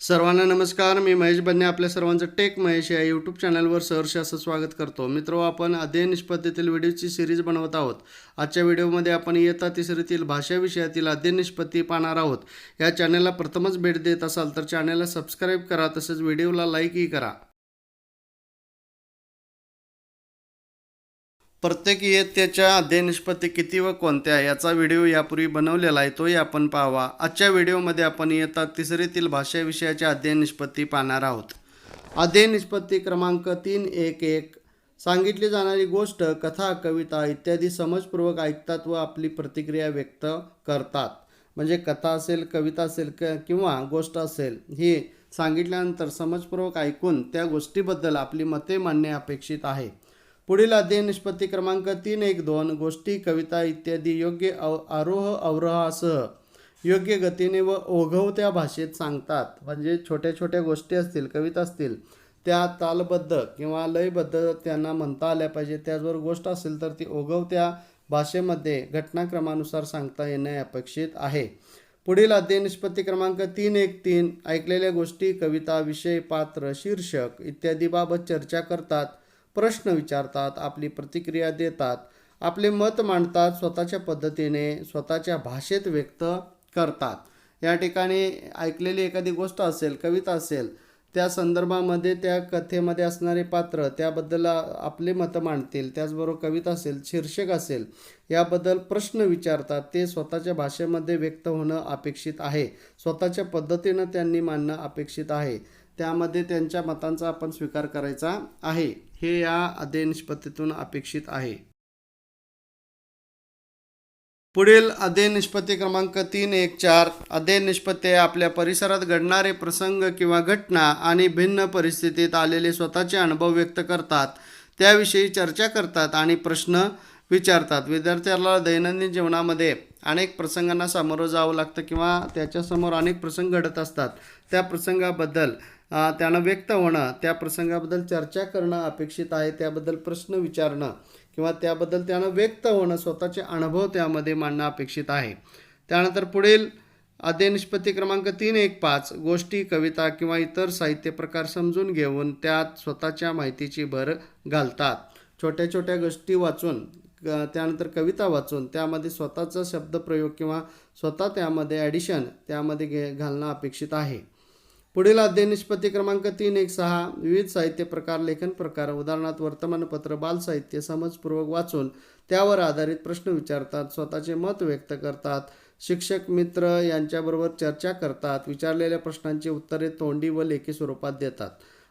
सर्वांना नमस्कार मी महेश बन्ने आपल्या सर्वांचं टेक महेश या यूट्यूब चॅनलवर सहर्ष असं स्वागत करतो. मित्र आपण अध्ययन निष्पत्तीतील व्हिडिओची सिरीज बनवत आहोत. आजच्या व्हिडिओमध्ये आपण इयत्ता तिसरीतील भाषा विषयातील अध्ययन निष्पत्ती पाहणार आहोत. या चॅनलला प्रथमच भेट देत असाल तर चॅनलला सबस्क्राईब करा तसेच व्हिडिओला लाईकही करा. प्रत्येक इयत्तेच्या अध्ययन निष्पत्ती किती व कोणत्या याचा व्हिडिओ यापूर्वी बनवलेला आहे तोही आपण पाहावा. आजच्या व्हिडिओमध्ये आपण इयत्ता तिसरीतील भाषा विषयाच्या अध्ययन निष्पत्ती पाहणार आहोत. अध्ययन निष्पत्ती क्रमांक तीन एक एक. सांगितली जाणारी गोष्ट कथा कविता इत्यादी समजपूर्वक ऐकतात व आपली प्रतिक्रिया व्यक्त करतात. म्हणजे कथा असेल कविता असेल क किंवा गोष्ट असेल ही सांगितल्यानंतर समजपूर्वक ऐकून त्या गोष्टीबद्दल आपली मते मांडणे अपेक्षित आहे. पुढील अध्ययन निष्पत्ती क्रमांक तीन एक दोन गोष्टी कविता इत्यादी योग्य अव आरोह अवरोहासह योग्य गतीने व ओघवत्या भाषेत सांगतात. म्हणजे छोट्या छोट्या गोष्टी असतील कविता असतील त्या तालबद्ध किंवा लयबद्ध त्यांना म्हणता आल्या पाहिजे त्याचबरोबर गोष्ट असेल तर ती ओघवत्या भाषेमध्ये घटनाक्रमानुसार सांगता येणे अपेक्षित आहे. पुढील अध्ययन निष्पत्ती क्रमांक तीन एक तीन ऐकलेल्या गोष्टी कविता विषय पात्र शीर्षक इत्यादीबाबत चर्चा करतात. प्रश्न विचारतात आपली प्रतिक्रिया देतात आपले मत मांडतात स्वतःच्या पद्धतीने स्वतःच्या भाषेत व्यक्त करतात. या ठिकाणी ऐकलेली एखादी गोष्ट असेल कविता असेल त्या संदर्भामध्ये त्या कथेमध्ये असणारे पात्र त्याबद्दल आपले मतं मांडतील त्याचबरोबर कविता असेल शीर्षक असेल याबद्दल प्रश्न विचारतात ते स्वतःच्या भाषेमध्ये व्यक्त होणं अपेक्षित आहे. स्वतःच्या पद्धतीनं त्यांनी मांडणं अपेक्षित आहे. त्यामध्ये त्यांच्या मतांचा आपण स्वीकार करायचा आहे. हे या अध्ययनिष्पत्तीतून अपेक्षित आहे. पुढील अध्ययन निष्पत्ती क्रमांक तीन एक चार. अध्ययन निष्पत्ती आपल्या परिसरात घडणारे प्रसंग किंवा घटना आणि भिन्न परिस्थितीत आलेले स्वतःचे अनुभव व्यक्त करतात. त्याविषयी चर्चा करतात आणि प्रश्न विचारतात. विद्यार्थ्याला दैनंदिन जीवनामध्ये अनेक प्रसंगांना सामोरं जावं लागतं किंवा त्याच्यासमोर अनेक प्रसंग घडत असतात. त्या प्रसंगाबद्दल त्यानं व्यक्त होणं त्या प्रसंगाबद्दल चर्चा करणं अपेक्षित आहे त्याबद्दल प्रश्न विचारणं किंवा त्याबद्दल त्यानं व्यक्त होणं स्वतःचे अनुभव त्यामध्ये मांडणं अपेक्षित आहे. त्यानंतर पुढील अध्ययन निष्पत्ती क्रमांक तीन एक पाच गोष्टी कविता किंवा इतर साहित्य प्रकार समजून घेऊन त्यात स्वतःच्या माहितीची भर घालतात. छोट्या छोट्या गोष्टी वाचून त्यानंतर कविता वाचून त्यामध्ये स्वतःचा शब्दप्रयोग किंवा स्वतः त्यामध्ये ॲडिशन त्यामध्ये घे घालणं अपेक्षित आहे. पुढील अध्ययन निष्पत्ती क्रमांक तीन एक सहा विविध साहित्य प्रकार लेखन प्रकार उदाहरणार्थ वर्तमानपत्र बालसाहित्य समजपूर्वक वाचून त्यावर आधारित प्रश्न विचारतात स्वतःचे मत व्यक्त करतात शिक्षक मित्र यांच्याबरोबर चर्चा करतात विचारलेल्या प्रश्नांची उत्तरे तोंडी व लेखी स्वरूपात देतात.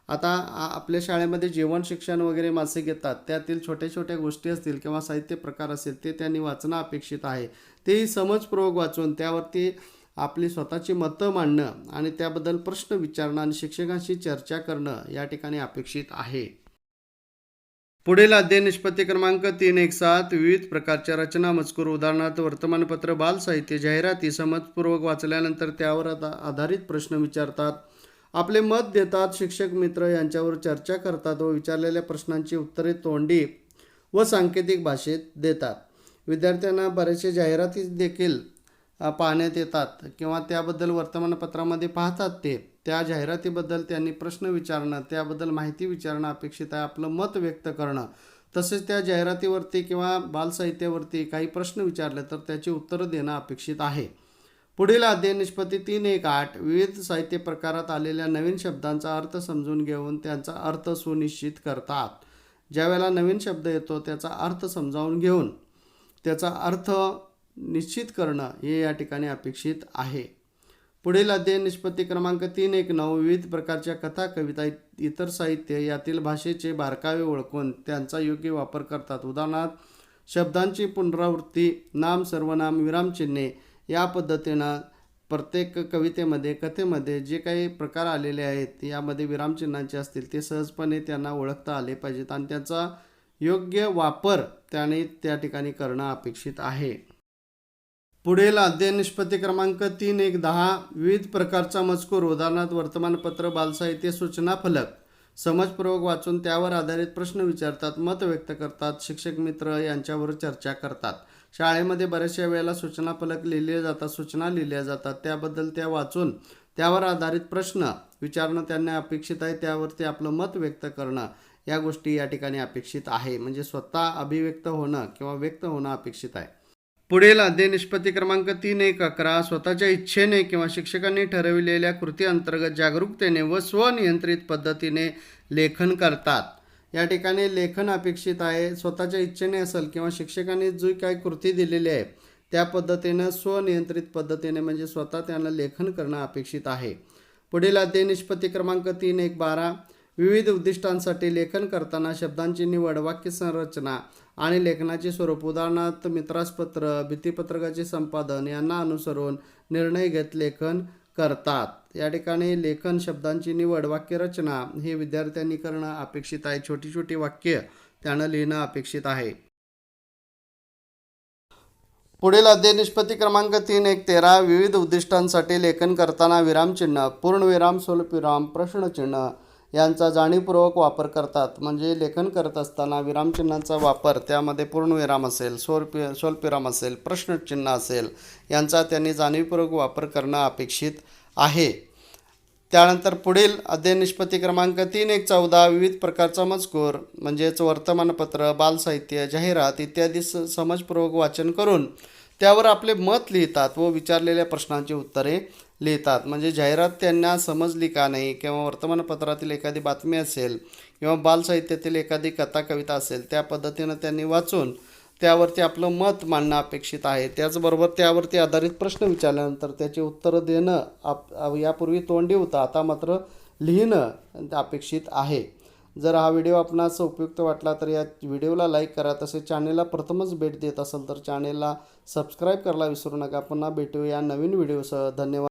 आता आपल्या शाळेमध्ये जेवण शिक्षण वगैरे मासे येतात त्यातील छोट्या छोट्या गोष्टी असतील किंवा साहित्य प्रकार असेल ते त्यांनी वाचणं अपेक्षित आहे. तेही समजपूर्वक वाचून त्यावरती आपली स्वतःची मतं मांडणं आणि त्याबद्दल प्रश्न विचारणं आणि शिक्षकांशी चर्चा करणं या ठिकाणी अपेक्षित आहे. पुढील अध्ययन निष्पत्ती क्रमांक तीन एक सात विविध प्रकारच्या रचना मजकूर उदाहरणार्थ वर्तमानपत्र बाल साहित्य जाहिराती समजपूर्वक वाचल्यानंतर त्यावर आधारित प्रश्न विचारतात. आपले मत देतात शिक्षक मित्र यांच्यावर चर्चा करतात व विचारलेल्या प्रश्नांची उत्तरे तोंडी व सांकेतिक भाषेत देतात. विद्यार्थ्यांना बरेचसे जाहिराती देखील पाहण्यात येतात किंवा त्याबद्दल वर्तमानपत्रामध्ये पाहतात ते. त्या जाहिरातीबद्दल त्यांनी प्रश्न विचारणं त्याबद्दल माहिती विचारणं अपेक्षित आहे. आपलं मत व्यक्त करणं तसेच त्या जाहिरातीवरती किंवा बालसाहित्यावरती काही प्रश्न विचारले तर त्याची उत्तरं देणं अपेक्षित आहे. पुढील अध्ययन निष्पत्ती तीन एक आठ. विविध साहित्य प्रकारात आलेल्या नवीन शब्दांचा अर्थ समजून घेऊन त्यांचा अर्थ सुनिश्चित करतात. ज्यावेळेला नवीन शब्द येतो त्याचा अर्थ समजावून घेऊन त्याचा अर्थ निश्चित करणं हे या ठिकाणी अपेक्षित आहे. पुढील अध्ययन निष्पत्ती क्रमांक तीन एक नऊ. विविध प्रकारच्या कथा कविता इतर साहित्य यातील भाषेचे बारकावे ओळखून त्यांचा योग्य वापर करतात. उदाहरणार्थ शब्दांची पुनरावृत्ती नाम सर्वनाम विरामचिन्हे या पद्धतीनं प्रत्येक कवितेमध्ये कथेमध्ये जे काही प्रकार आलेले आहेत यामध्ये विरामचिन्हांचे असतील ते सहजपणे त्यांना ओळखता आले पाहिजेत आणि त्याचा योग्य वापर त्याने त्या ठिकाणी करणं अपेक्षित आहे. पुढील अध्ययन निष्पत्ती क्रमांक तीन एक दहा विविध प्रकारचा मजकूर उदाहरणार्थ वर्तमानपत्र बालसाहित्य सूचना फलक. समजपूर्वक वाचून त्यावर आधारित प्रश्न विचारतात मत व्यक्त करतात शिक्षक मित्र यांच्यावर चर्चा करतात. शाळेमध्ये बऱ्याचशा वेळेला सूचना फलक लिहिले जातात सूचना लिहिल्या जातात. त्याबद्दल त्या वाचून त्यावर आधारित प्रश्न विचारणं त्यांना अपेक्षित आहे त्यावरती आपलं मत व्यक्त करणं या गोष्टी या ठिकाणी अपेक्षित आहे. म्हणजे स्वतः अभिव्यक्त होणं किंवा व्यक्त होणं अपेक्षित आहे. पुढील अध्ययन निष्पत्ती क्रमांक तीन एक अकरा स्वतःच्या इच्छेने किंवा शिक्षकांनी ठरविलेल्या कृती अंतर्गत जागरूकतेने व स्वनियंत्रित पद्धतीने लेखन करतात. या ठिकाणी लेखन अपेक्षित आहे स्वतःच्या इच्छेने असेल किंवा शिक्षकांनी जी काही कृती दिलेली आहे त्या पद्धतीनं स्वनियंत्रित पद्धतीने म्हणजे स्वतः त्यांना लेखन करणं अपेक्षित आहे. पुढील अध्ययन निष्पत्ती क्रमांक तीन एक बारा विविध उद्दिष्टांसाठी लेखन करताना शब्दांची निवड वाक्य संरचना आणि लेखनाचे स्वरूप उदाहरणार्थ मित्रासपत्र भीतीपत्रकाचे संपादन यांना अनुसरून निर्णय घेत लेखन करतात. या ठिकाणी लेखन शब्दांची निवड वाक्यरचना हे विद्यार्थ्यांनी करणं अपेक्षित आहे. छोटी छोटी वाक्य त्यानं लिहिणं अपेक्षित आहे. पुढील अध्याय निष्पत्ती क्रमांक तीन एक तेरा विविध उद्दिष्टांसाठी लेखन करताना विरामचिन्ह पूर्णविराम स्वल्पविराम प्रश्नचिन्ह यांचा जाणीवपूर्वक वापर करतात. म्हणजे लेखन करत असताना विरामचिन्हांचा वापर त्यामध्ये पूर्णविराम असेल स्वल्प स्वल्पविराम असेल प्रश्नचिन्ह असेल यांचा त्यांनी जाणीवपूर्वक वापर करणं अपेक्षित आहे. त्यानंतर पुढील अध्ययन निष्पत्ती क्रमांक तीन एक चौदा विविध प्रकारचा मजकूर म्हणजेच वर्तमानपत्र बालसाहित्य जाहिरात इत्यादी स समजपूर्वक वाचन करून त्यावर आपले मत लिहितात व विचारलेल्या प्रश्नांची उत्तरे लिहितात. म्हणजे जाहिरात त्यांना समजली का नाही किंवा वर्तमानपत्रातील एखादी बातमी असेल किंवा बालसाहित्यातील एखादी कथा कविता असेल त्या पद्धतीनं त्यांनी वाचून त्यावरती आपलं मत मांडणं अपेक्षित आहे. त्याचबरोबर त्यावरती आधारित प्रश्न विचारल्यानंतर त्याची उत्तरं देणं आप यापूर्वी तोंडी होतं. आता मात्र लिहिणं अपेक्षित आहे. जर हा व्हिडिओ आपणास उपयुक्त वाटला तर या व्हिडिओला लाईक करा. तसेच चॅनेलला प्रथमच भेट देत असेल तर चॅनेलला सबस्क्राईब करायला विसरू नका. पुन्हा भेटूया नवीन व्हिडिओसह. धन्यवाद.